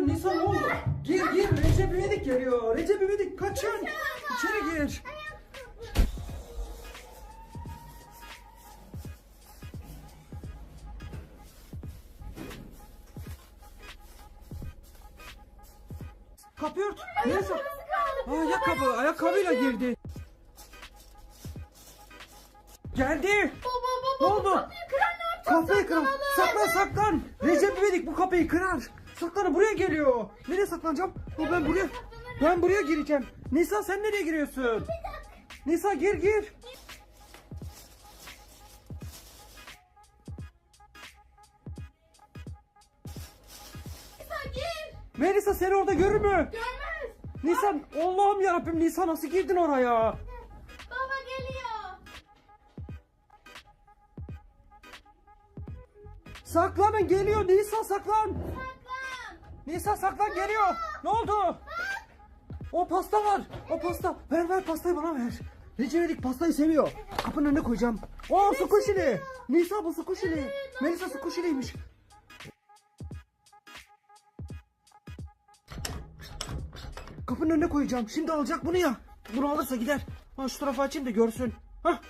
yapıyorsun? Nisa ne oldu? Gir gir Recep İvedik geliyor. Recep İvedik kaçın. İçeri gir. Kapıyı ört. Nisa. Aa, ayakkabı. Ayakkabıyla girdi. Geldi. Baba baba. Ne oldu? Kapıyı kıran. Saklan saklan. Recep İvedik bu kapıyı kırar. Saklan buraya geliyor. Nereye saklanacağım? O ben buraya. Ben buraya gireceğim. Nisa sen nereye giriyorsun? Nisa gir gir. Melisa seni orada görür mü? Görmez. Nisa Allah'ım yarabbim Nisa nasıl girdin oraya? Baba geliyor. Saklanın geliyor Nisa saklan. Saklan. Nisa saklan geliyor. Ne oldu? O pasta var. O pasta. Ver ver pastayı bana ver. Recep pastayı seviyor. Kapının önüne koyacağım. O su kuşili. Nisa bu su kuşili. Melisa su kuşiliymiş. Kapının önüne koyacağım. Şimdi alacak bunu ya. Bunu alırsa gider. Ha şu tarafa açayım da görsün. Ha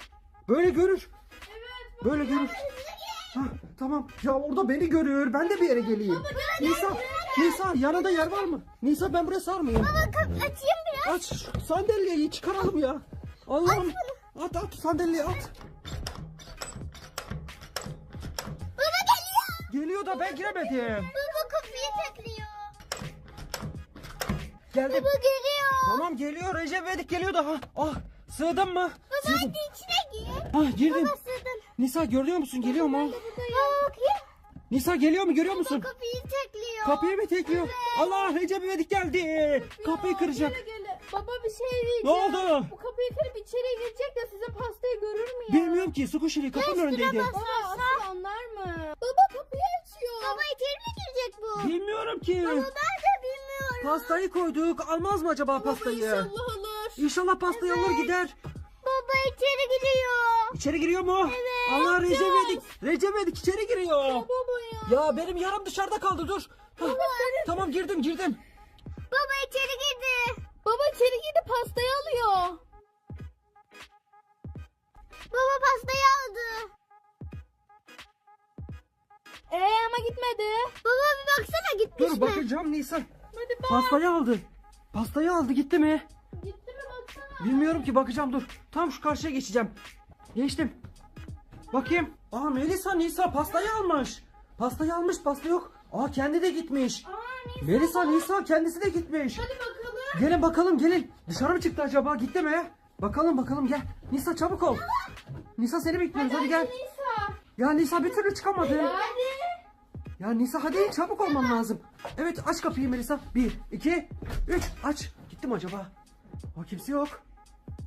böyle görür. Evet. Böyle görür. Ha, tamam. Ya orada beni görür. Ben de bir yere geleyim. Nisa, Nisa yanında yer var mı? Nisa ben buraya sarmayayım. Baba açayım biraz. Aç şu sandalyeyi çıkaralım ya. Allah'ım. At at sandalyeyi at. Baba geliyor. Geliyor da ben giremedim. Baba kapıyı tekliyor. Geldim. Baba geliyor. Tamam geliyor. Recep İvedik geliyor da. Ha, ah sığdın mı? Baba hadi içine gir. Ah girdim. Baba sığdın. Nisa görüyor musun? Geliyor mu? Baba bakayım. Nisa geliyor mu? Görüyor musun? Kapıyı tekliyor. Kapıyı mı tekliyor? Allah Recep İvedik geldi. Kapıyı kıracak. Gele gele. Baba bir şey diyeceğim. Ne oldu? Bu kapıyı kırıp içeriye girecek de size pastayı görür mü ya? Bilmiyorum ki. Su kuşili kapının önündeydi. Baba asıl anlar mı? Baba kapıyı açıyor. Baba içeri mi girecek bu? Bilmiyorum ki. Baba ben de bilmiyorum. Pastayı koyduk. Almaz mı acaba pastayı? İnşallah alır. İnşallah pastayı alır gider. Baba içeri giriyor. İçeri giriyor mu? Evet. Allah Recep İvedik. Recep İvedik içeri giriyor. Baba ya. Ya benim yarım dışarıda kaldı dur. Tamam girdim girdim. Baba içeri girdi. Baba içeri girdi pastayı alıyor. Baba pastayı aldı. Ee ama gitmedi. Baba bir baksana gitmiş Dur mi? bakacağım Nisan. Hadi bak. Pastayı aldı. Pastayı aldı gitti mi? Gitti mi baksana. Bilmiyorum ki bakacağım dur. Tam şu karşıya geçeceğim. Geçtim. Bakayım. Aa Melisa Nisa pastayı almış. Pastayı almış pasta yok. Aa kendi de gitmiş. Aa. Melisa Nisa kendisi de gitmiş. Hadi bakalım. Gelin bakalım gelin. Dışarı mı çıktı acaba? Gitti mi? Bakalım bakalım gel. Nisa çabuk ol. Nisa seni bekliyoruz hadi gel. Nisa. Ya Nisa bir türlü çıkamadı. Hadi. Ya Nisa hadi çabuk olman lazım. Evet aç kapıyı Melisa. Bir, iki, üç aç. Gitti mi acaba? O kimse yok.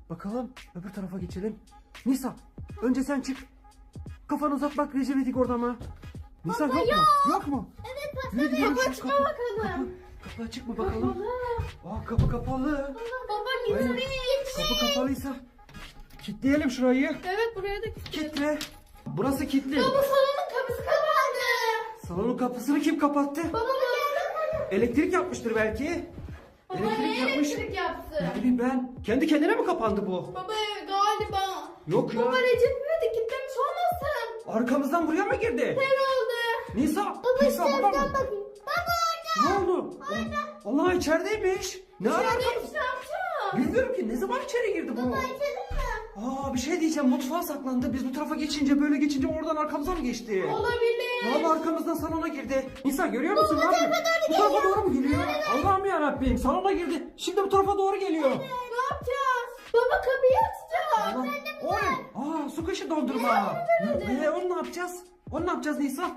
Bakalım öbür tarafa geçelim. Nisa önce sen çık. Kafanı uzat bak Recep İvedik orada mı? Nisa yok, mu? Yok mu? Evet Yürü gidelim şu çıkma kapı- bakalım. Kapı, açık mı bakalım? Aa kapı kapalı. Baba Aynen. gitmiş. Kapı kapalıysa kilitleyelim şurayı. Evet buraya da gitti. Kitle. Burası kilitli. Baba salonun kapısı kapandı. Salonun kapısını kim kapattı? Baba baksana. Elektrik yapmıştır belki. Baba Elektrik ne yapmış. elektrik yaptı? Ne bileyim ben. Kendi kendine mi kapandı bu? Baba galiba. Yok ya. Baba Recep İvedik gitmemiş olmasın? Arkamızdan buraya mı girdi? Herhalde. Nisa. Nisa burada mı? bakayım. Baba orada. Ne oldu? Allah içerideymiş. Ne alaka? Neymiş ne yapacağım? Bilmiyorum ki ne zaman içeri girdi bu? Açalım mı? Aa bir şey diyeceğim mutfağa saklandı. Biz bu tarafa geçince böyle geçince oradan arkamıza mı geçti? Olabilir. Valla arkamızdan salona girdi. Nisa görüyor musun? Ne yapıyor? Bu tarafa doğru mu geliyor? Allah'ım ya Rabbim salona girdi. Şimdi bu tarafa doğru geliyor. Ne yapacağız? Baba kapıyı açacağız. Allah. O ne? Aa su kışı dondurma. Ee, onu ne yapacağız? Onu ne yapacağız Nisa?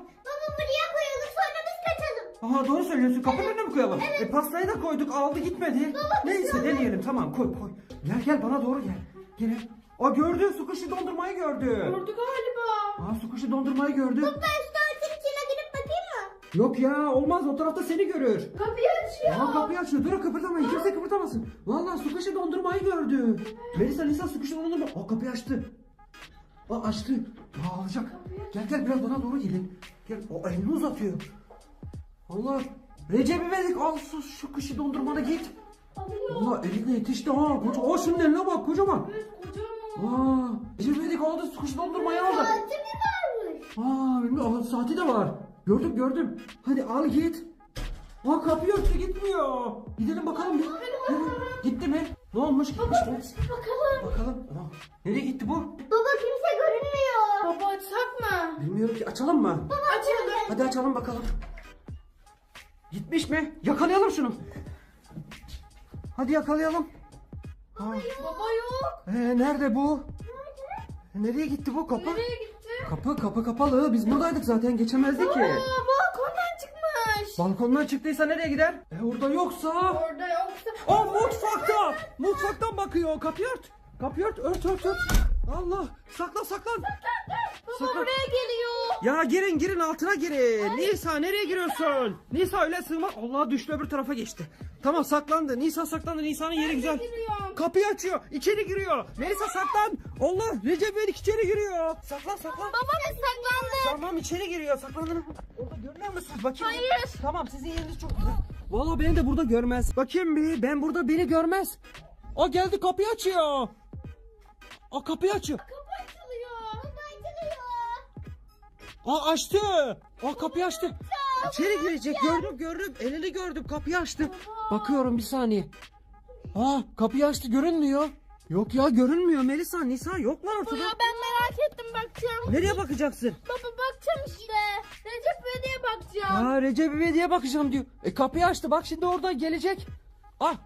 Baba buraya koyalım sonra biz kaçalım. Aha doğru söylüyorsun. Kapının önüne mi koyalım? E pastayı da koyduk aldı gitmedi. Neyse deneyelim tamam koy koy. Gel gel bana doğru gel. Gel. Aa gördü su kışı dondurmayı gördü. Durdu galiba. Aa su kışı dondurmayı gördü. Ben şu içine girip bakayım mı? Yok ya olmaz o tarafta seni görür. Kapıyı açıyor. Aa kapıyı açıyor. Dur kıpırdamayın. Kimse kıpırdamasın. Vallahi su kışı dondurmayı gördü. Melisa Nisa su kışı dondurma. Aa kapıyı açtı. Aa açtı. Aa alacak. Gel gel biraz bana doğru gelin. Gel. O elini uzatıyor. Allah. Recep İvedik al şu, şu kışı dondurmanı git. Valla eline yetişti ha. Koca, o şunun eline bak kocaman. Evet kocaman. Aa, Recep İvedik aldı kışı dondurmayı aldı. Saati mi varmış? Aa bilmiyorum Aa, saati de var. Gördüm gördüm. Hadi al git. Aa kapıyı örttü gitmiyor. Gidelim bakalım. Yürü. Gitti mi? Ne olmuş? Gitmiş mi? Bakalım. Bakalım. Aa, nereye gitti bu? Baba görünmüyor. Baba açsak mı? Bilmiyorum ki açalım mı? Açalım. Hadi açalım bakalım. Gitmiş mi? Yakalayalım şunu. Hadi yakalayalım. Aa, Baba yok. ee, nerede bu? Nereye gitti bu kapı? Nereye gitti? Kapı kapı kapalı. Biz buradaydık zaten geçemezdik ki. Aa, balkondan çıkmış. Balkondan çıktıysa nereye gider? E orada yoksa. Orada yoksa. Aa mutfakta. Mutfaktan bakıyor. Kapıyı ört. Kapıyı ört. Ört ört ört. Allah. Saklan saklan. Baba Saklan. buraya geliyor. Ya girin girin altına girin. Nisa nereye giriyorsun? Nisa öyle sığma. Allah düştü öbür tarafa geçti. Tamam saklandı. Nisa saklandı. Nisa'nın yeri güzel. Giriyorum. Kapıyı açıyor. İçeri giriyor. Melisa saklan. Allah Recep İvedik içeri giriyor. Saklan saklan. Baba biz saklandık. Tamam içeri giriyor. Saklandın. Orada görünüyor musunuz? Bakayım. Hayır. Tamam sizin yeriniz çok güzel. Valla beni de burada görmez. Bakayım bir. Ben burada beni görmez. O geldi kapıyı açıyor. O kapıyı açıyor. Kapı Aa açtı. O kapıyı açtı. İçeri girecek. Gördüm gördüm. Elini gördüm. Kapıyı açtı. Bakıyorum bir saniye. Aa kapıyı açtı. Görünmüyor. Yok ya görünmüyor Melisa. Nisa yoklar ortada. Ya ben merak ettim bakacağım. Nereye bakacaksın? Baba bakacağım işte. Recep Bey'e bakacağım. Aa Recep İvedik'e bakacağım diyor. E kapıyı açtı. Bak şimdi oradan gelecek. Ah.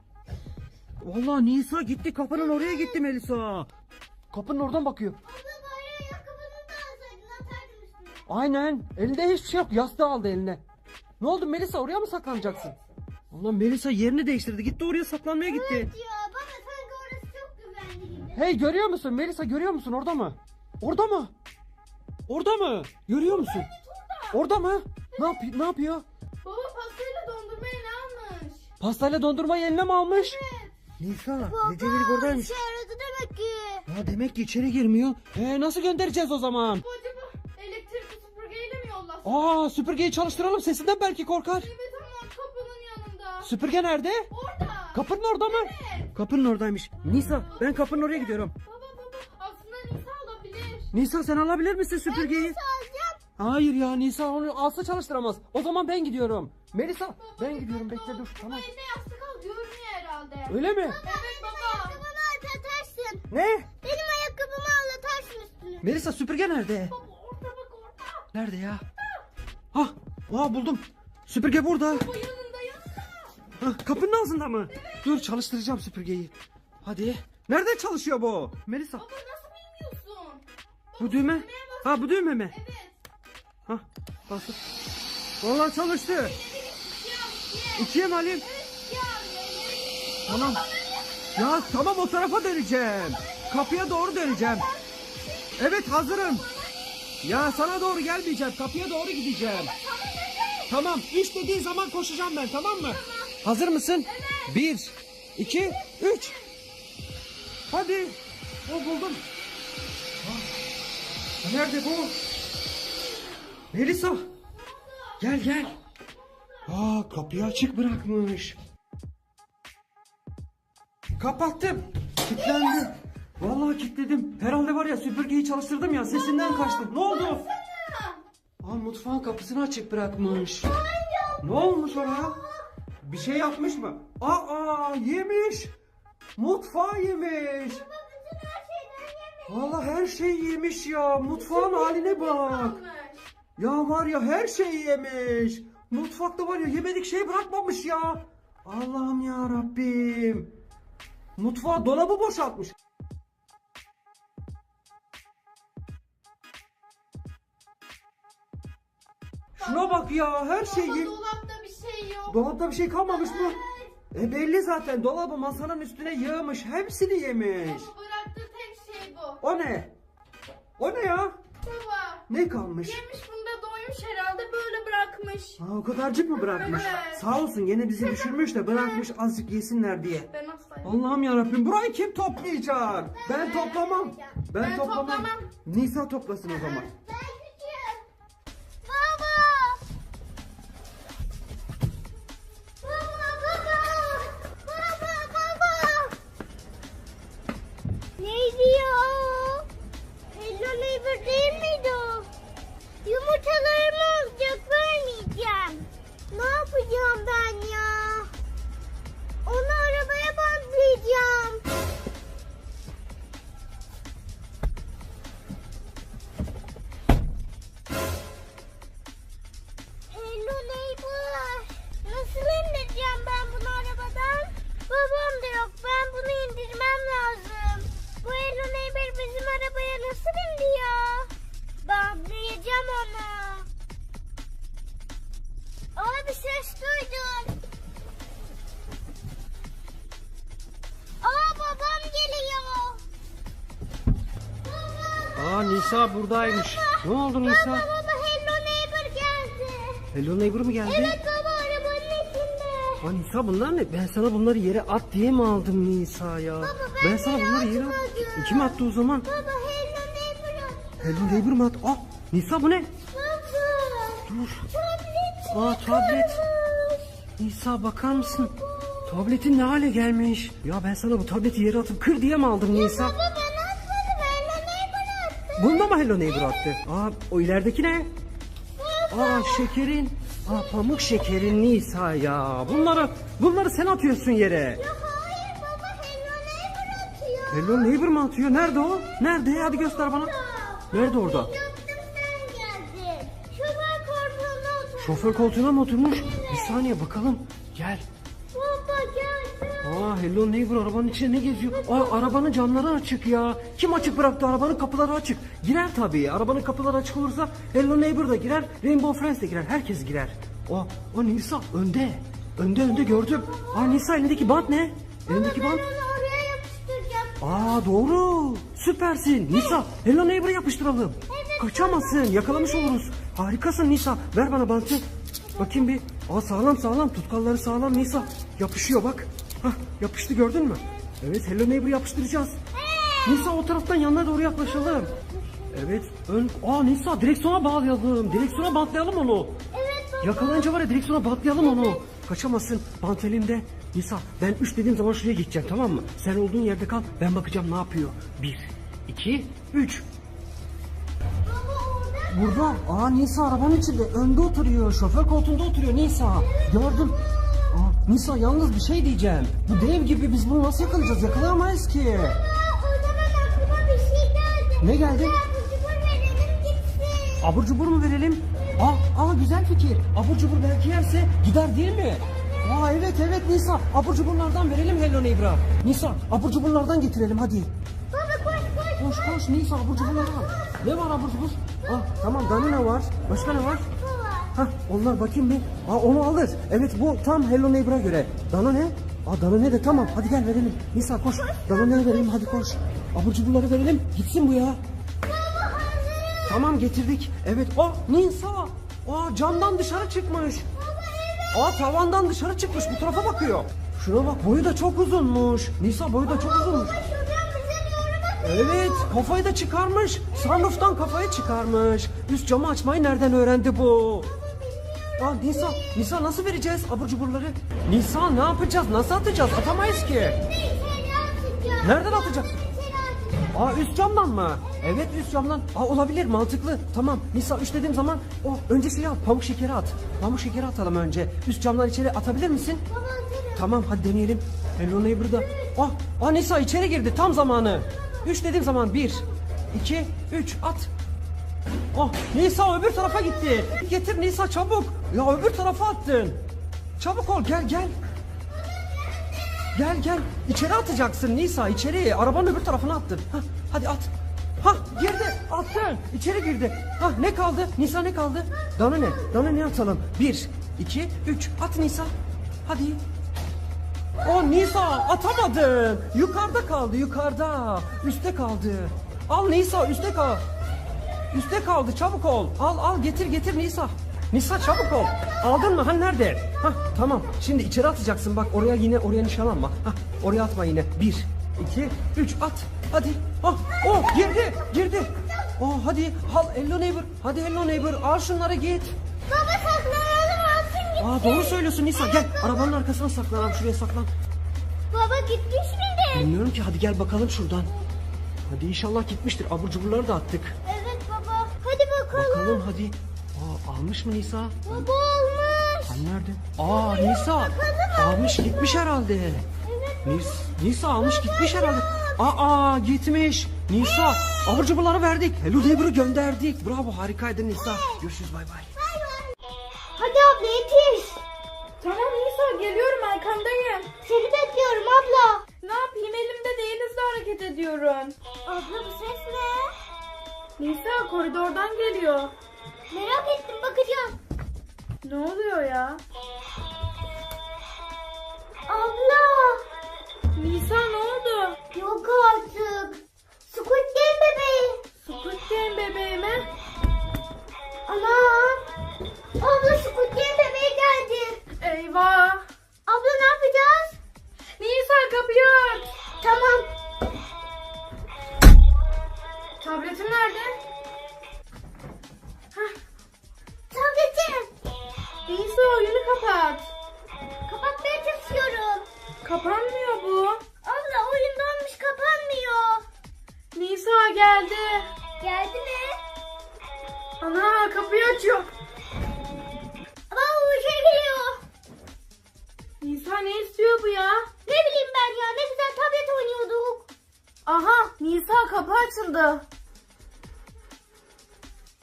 Vallahi Nisa gitti. Kapının oraya gitti Melisa. Kapının oradan bakıyor. Baba Aynen. Elinde hiçbir şey yok. Yastığı aldı eline. Ne oldu Melisa oraya mı saklanacaksın? Allah Melisa yerini değiştirdi. Gitti oraya saklanmaya gitti. Ya baba sanki orası çok güvenli gibi. Hey görüyor musun Melisa görüyor musun orada mı? Orada mı? Orada mı? Görüyor musun? Orada mı? Ne yapıyor? Ne yapıyor? Baba pastayla dondurmayı ne almış? Pastayla dondurmayı eline mi almış? Nisa, Recep İvedik oradaymış. işe yaradı demek ki. Ya demek ki içeri girmiyor. Ee, nasıl göndereceğiz o zaman? Bu Aa süpürgeyi çalıştıralım sesinden belki korkar. Evet ama kapının yanında. Süpürge nerede? Orada. Kapının orada mı? Evet. Kapının oradaymış. Nisa ben kapının oraya gidiyorum. Baba baba aslında Nisa alabilir. Nisa sen alabilir misin süpürgeyi? Alacağım. Hayır ya Nisa onu alsa çalıştıramaz. O zaman ben gidiyorum. Melisa Baba, ben gidiyorum bekle dur Baba tamam. eline yastık al görünüyor herhalde. Öyle mi? Evet baba. Ayakkabımı atarsın. Ne? Benim ayakkabımı anlatarsın üstüne. Melisa süpürge nerede? Baba orada bak orada. Nerede ya? Hah, aa buldum. Süpürge burada. Baba yanında yanında. Hah, kapının ağzında mı? Dur çalıştıracağım süpürgeyi. Hadi. Nerede çalışıyor bu? Melisa. Baba nasıl bilmiyorsun? Bu düğme. Ha bu düğme mi? Evet. Hah basıp. Vallahi çalıştı. Git. Siyah, İkiye mi alayım? ileri. Tamam. Ya tamam o tarafa döneceğim. Kapıya doğru döneceğim. Evet hazırım. Ya sana doğru gelmeyeceğim. Kapıya doğru gideceğim. Tamam. Üç dediğin zaman koşacağım ben tamam mı? Hazır mısın? Bir, iki, üç. Hadi. O buldum. Ha, Nerede bu? Melisa. Gel gel. Aa kapıyı açık bırakmış. Kapattım. Kilitlendi. Vallahi kilitledim. Herhalde var ya süpürgeyi çalıştırdım ya sesinden kaçtım. Ne oldu? Aa mutfağın kapısını açık bırakmış. Ne olmuş oraya? Bir şey yapmış mı? Aa yemiş. Mutfağı yemiş. Bütün her şeyi yemiş ya. Mutfağın haline bak. Ya var ya her şeyi yemiş. Mutfakta var ya yemedik şey bırakmamış ya. Allah'ım ya Rabbim. Mutfağı dolabı boşaltmış. Şuna bak ya her şey dolapta bir şey yok. Dolapta bir şey kalmamış mı? E belli zaten dolabı masanın üstüne yığmış. Hepsini yemiş. Baba bıraktığı tek şey bu. O ne? O ne ya? Baba Ne kalmış? yemiş bunda doymuş herhalde böyle bırakmış. Ha, o kadarcık mı bırakmış? Evet. Sağ olsun gene bizi düşürmüş de bırakmış azıcık yesinler diye. Ben asla Allah'ım yarabbim burayı kim toplayacak? Ben toplamam. Ben, Ben toplamam. toplamam. Nisa toplasın o zaman. Ben Nisa buradaymış. Ne oldu Nisa? Baba Hello Neighbor geldi. Hello Neighbor mu geldi? Evet baba arabanın içinde. Aa Nisa bunlar ne? Ben sana bunları yere at diye mi aldım Nisa ya? ben ben sana bunları yere atmadım. Kim attı o zaman? Baba Hello Neighbor attı. Hello Neighbor mu attı? Aa Nisa bu ne? Baba. Dur. Tablet. Aa tablet. Nisa bakar mısın? Tabletin ne hale gelmiş? Ya ben sana bu tableti yere atıp kır diye mi aldım Nisa? Baba atmadım Hello Bunda mı Hello Neighbor attı? Aa o ilerideki ne? Aa şekerin. Aa pamuk şekerin Nisa ya. Bunları bunları sen atıyorsun yere. Ya hayır baba Hello Neighbor atıyor. Hello Neighbor mu atıyor? Nerede o? Nerede? Hadi göster bana. Nerede orada? Yaptım sen geldin. Şoför koltuğuna otur. Şoför koltuğuna mı oturmuş? Bir saniye bakalım. Gel. Baba geldim. Aa Hello Neighbor arabanın içine ne geziyor? Aa arabanın camları açık ya. Kim açık bıraktı? Arabanın kapıları açık. Girer tabii. Arabanın kapıları açık olursa Hello Neighbor da girer. Rainbow Friends de girer. Herkes girer. O, o Nisa önde. Önde önde gördüm. Aa Nisa elindeki bant ne? Elindeki bant. oraya yapıştıracağım. Aa doğru. Süpersin. Nisa Hello Neighbor'ı yapıştıralım. Kaçamazsın. Yakalamış oluruz. Harikasın Nisa. Ver bana bantı. Bakayım bir. Aa sağlam sağlam. Tutkalları sağlam Nisa. Yapışıyor bak. Hah yapıştı gördün mü? Evet Hello Neighbor'ı yapıştıracağız. Nisa o taraftan yanına doğru yaklaşalım. Evet ön... Aa Nisa direksiyona bağlayalım. Direksiyona bantlayalım onu. Evet baba. Yakalanınca var ya direksiyona bantlayalım onu. Kaçamazsın. Bant elimde. Nisa ben üç dediğim zaman şuraya geçeceğim tamam mı? Sen olduğun yerde kal. Ben bakacağım ne yapıyor. Bir, iki, üç. Baba orada. Burada. Aa Nisa arabanın içinde. Önde oturuyor. Şoför koltuğunda oturuyor Nisa. Gördüm. Nisa yalnız bir şey diyeceğim. Bu dev gibi biz bunu nasıl yakalayacağız? Yakalayamayız ki. Aa, o zaman aklıma bir şey geldi. Ne geldi? Abur cubur verelim gitsin. Abur cubur mu verelim? Aa, aa güzel fikir. Abur cubur belki yerse gider değil mi? Aa evet evet Nisa. Abur cuburlardan verelim Hello Neighbor'a. Nisa abur cuburlardan getirelim hadi. Baba koş koş. Koş koş Nisa abur cuburları al. Ne var abur cubur? Ah tamam Danone var. Başka ne var? Hah onlar bakayım bir. Aa onu alır. Evet bu tam Hello Neighbor'a göre. Danone? Aa Danone de tamam. Hadi gel verelim. Nisa koş. Danone'ye verelim hadi koş. Abur cuburları verelim. Gitsin bu ya. Tamam getirdik. Evet. Aa Nisa. Aa camdan dışarı çıkmış. Aa tavandan dışarı çıkmış. Bu tarafa bakıyor. Şuna bak boyu da çok uzunmuş. Nisa boyu da çok uzunmuş. Evet kafayı da çıkarmış. Sunroof'tan kafayı çıkarmış. Üst camı açmayı nereden öğrendi bu? Aa Nisa, Nisa nasıl vereceğiz abur cuburları? Nisa ne yapacağız? Nasıl atacağız? Atamayız ki. Nereden atacak? Aa üst camdan mı? Evet üst camdan. Aa olabilir mantıklı. Tamam Nisa üç dediğim zaman o önce şeyi at pamuk şekeri at. Pamuk şekeri atalım önce. Üst camdan içeri atabilir misin? Atarım. Tamam hadi deneyelim. Hello Neighbor'da. Ah, ah Nisa içeri girdi tam zamanı. Üç dediğim zaman bir, iki, üç at. Oh Nisa öbür tarafa gitti. Getir Nisa çabuk. Ya öbür tarafa attın. Çabuk ol gel gel. Gel gel. İçeri atacaksın Nisa içeri. Arabanın öbür tarafına attın. Hah, hadi at. Hah girdi attın. İçeri girdi. Hah ne kaldı? Nisa ne kaldı? Dana ne? Dana ne atalım? Bir, iki, üç. At Nisa. Hadi. O Nisa atamadın. Yukarıda kaldı yukarıda. Üste kaldı. Al Nisa üste kal. Üste kaldı çabuk ol. Al al getir getir Nisa. Nisa çabuk ol. Aldın mı? Ha nerede? Ha tamam. Şimdi içeri atacaksın. Bak oraya yine oraya nişanlanma. Ha oraya atma yine. Bir, iki, üç at. Hadi. Oh, oh girdi girdi. Oh hadi al hello neighbor. Hadi hello neighbor al şunları git. Baba saklanalım alsın git. Aa doğru söylüyorsun Nisa gel. Arabanın arkasına saklan. Şuraya saklan. Baba gitmiş miydi? Bilmiyorum ki hadi gel bakalım şuradan. Hadi inşallah gitmiştir. Abur cuburları da attık. Evet baba. Hadi bakalım. Bakalım hadi. Aa almış mı Nisa? Baba olmuş. Hani nerede? Aa Nisa. Almış gitmiş herhalde. Nis, Nisa almış gitmiş herhalde. Aa gitmiş. Nisa abur cuburları verdik. Hello Neighbor'ı gönderdik. Bravo harikaydın Nisa. Görüşürüz bay bay. Hadi abla yetiş. Tamam Nisa geliyorum arkandayım. Seni bekliyorum abla. Ne yapayım elimde değil hızlı hareket ediyorum. Abla bu ses ne? Nisa koridordan geliyor. Merak ettim bakacağım. Ne oluyor ya? Abla. Nisa ne oldu? Yok artık. Squid Game bebeği. Squid Game bebeğime. Anam. Abla Squid Game bebeği geldi. Eyvah. Abla ne yapacağız? Nisa kapıyı aç. Tamam. Tabletim nerede? Hah. Tabletim. Nisa oyunu kapat. Kapatmaya çalışıyorum. Kapanmıyor bu. Abla oyun donmuş kapanmıyor. Nisa geldi. Geldi mi? Ana kapıyı açıyor. Aa bir şey geliyor. Nisa ne istiyor bu ya? Ne bileyim ben ya ne güzel tablet oynuyorduk. Aha Nisa kapı açıldı.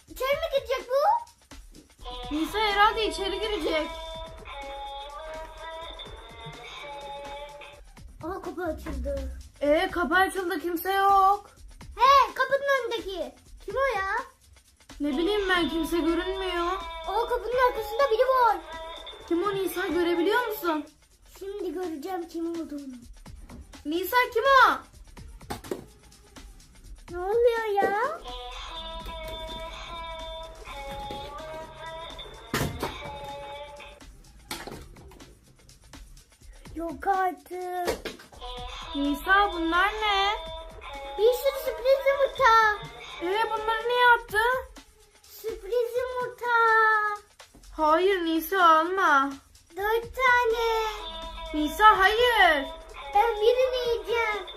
İçeri mi gidecek bu? Nisa herhalde içeri girecek. Aa kapı açıldı. Ee kapı açıldı kimse yok. He kapının önündeki. Kim o ya? Ne bileyim ben kimse görünmüyor. O kapının arkasında biri var. Kim o Nisa görebiliyor musun? Şimdi göreceğim kim olduğunu. Nisa kim o? Ne oluyor ya? Yok artık. Nisa bunlar ne? Bir sürü sürpriz yumurta. Ee bunları niye attı? Sürpriz yumurta. Hayır Nisa alma. Dört tane. Nisa hayır. Ben birini yiyeceğim.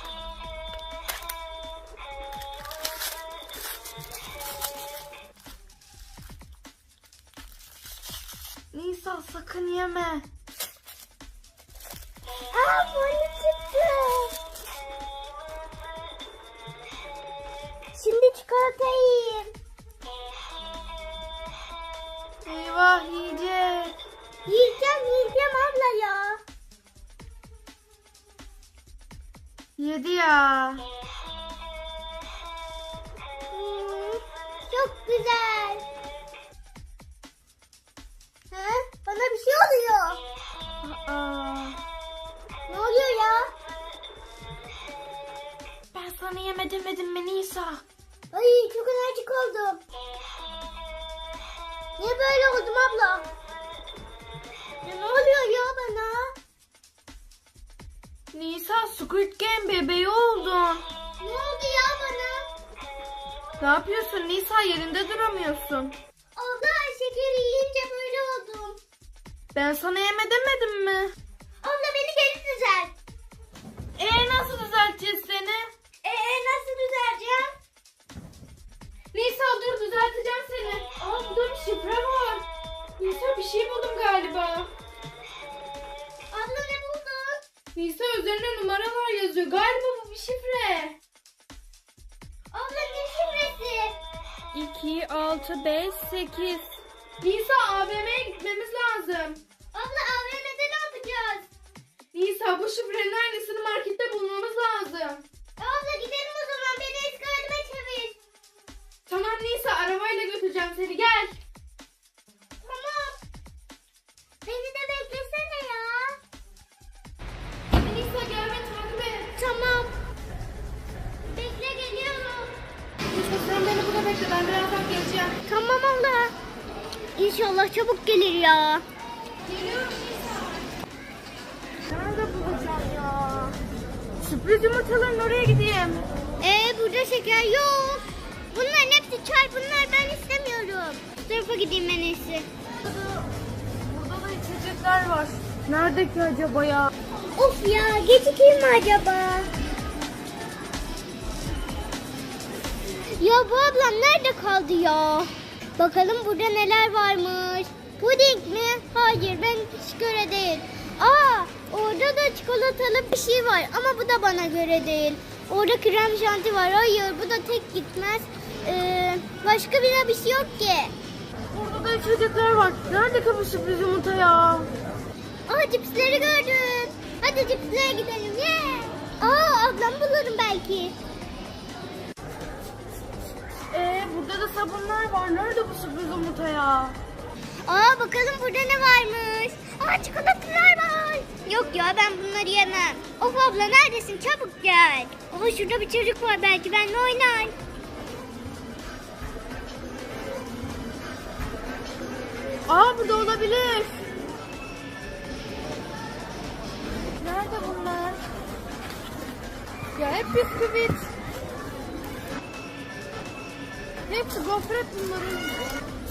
Nisa sakın yeme. Aa boyu çıktı. Şimdi çikolata yiyeyim. Eyvah yiyecek. Yiyeceğim yiyeceğim abla ya. Yedi ya. Hmm, çok güzel. Bana bir şey oluyor. Aa, Ne oluyor ya? ben sana yeme demedim mi Nisa? Ay çok enerjik oldum. Niye böyle oldum abla? Ya ne oluyor ya bana? Nisa Squid Game bebeği oldun. Ne oldu ya bana? Ne yapıyorsun Nisa yerinde duramıyorsun. Abla şekeri. Ben sana yeme demedim mi? Abla beni geri düzelt. Ee nasıl düzelteceğiz seni? Ee nasıl düzeleceğim? Nisa dur düzelteceğim seni. Aa burada bir şifre var. Nisa bir şey buldum galiba. Abla ne buldun? Nisa üzerinde numaralar yazıyor. Galiba bu bir şifre. Abla ne şifresi? 2, 6, 5, 8. Nisa AVM'ye gitmemiz lazım. Abla AVM'de ne yapacağız? Nisa bu şifrenin aynısını markette bulmamız lazım. Abla gidelim o zaman beni eski halime çevir. Tamam Nisa arabayla götüreceğim seni gel. Tamam. Beni de beklesene ya. Nisa gelme takip et. Tamam. Bekle geliyorum. Nisa sen beni burada bekle ben birazdan geleceğim. Tamam abla. İnşallah çabuk gelir ya. Geliyorum Nisa. Nerede bulacağım ya? Sürpriz yumurtaların oraya gideyim. Ee burada şeker yok. Bunların hepsi çay. Bunlar ben istemiyorum. Bu tarafa gideyim en iyisi. Burada, burada da içecekler var. Nerede ki acaba ya? Of ya gecikeyim mi acaba? Ya bu ablam nerede kaldı ya? Bakalım burada neler varmış. Puding mi? Hayır ben hiç göre değil. Aa orada da çikolatalı bir şey var ama bu da bana göre değil. Orada krem şanti var. Hayır bu da tek gitmez. Ee, başka bir bir şey yok ki. Burada da içecekler var. Nerede bu sürpriz yumurta ya? Aa cipsleri gördüm. Hadi cipslere gidelim. Yeah. Aa ablam bulurum belki. Burada da sabunlar var. Nerede bu sürpriz yumurta ya? Aa bakalım burada ne varmış. Aa çikolatalar var. Yok ya ben bunları yemem. Of abla neredesin çabuk gel. Aa şurada bir çocuk var belki benimle oynar. Aa burada olabilir. Nerede bunlar? Ya hep bisküvit. Hepsi gofret bunların.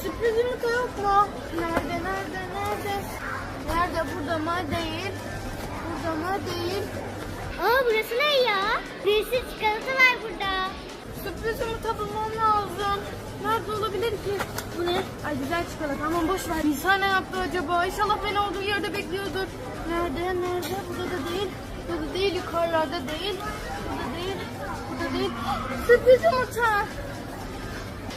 Sürpriz yumurta yok mu? Nerede, nerede, nerede? Nerede? Burada mı? Değil. Burada mı? Değil. Aa burası ne ya? Bir sürü çikolata var burada. Sürpriz yumurta bulmam lazım. Nerede olabilir ki? Bu ne? Ay güzel çikolata. Aman boş ver. Nisa ne yaptı acaba? İnşallah beni olduğu yerde bekliyordur. Nerede? Nerede? Burada da değil. Burada da değil. Yukarılarda değil. Burada değil. Burada değil. Sürpriz yumurta.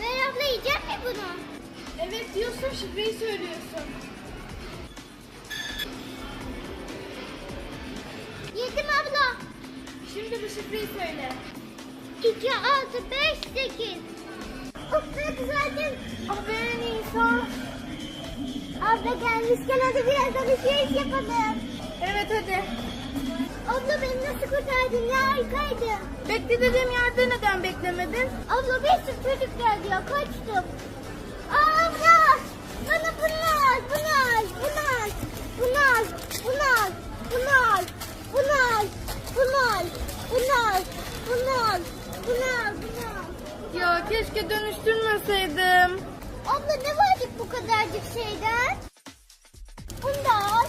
Ver abla yiyecek mi bunu? Evet diyorsun şifreyi söylüyorsun. Yedim abla. Şimdi bu şifreyi söyle. 2, 6, 5, 8. Of ne güzeldim. Aferin Nisa. Abla gelmişken hadi biraz alışveriş yapalım. Evet hadi. Abla beni nasıl kurtardın ya harikaydın. Bekle dediğim yerde neden beklemedin? Abla bir sürü çocuk geldi ya kaçtım. Aa, abla bana bunu al bunu al bunu al bunu al bunu al bunu al bunu al bunu al bunu al bunu al bunu al bunu al. Ya keşke dönüştürmeseydim. Abla ne vardı bu kadarcık şeyden? Bunu da al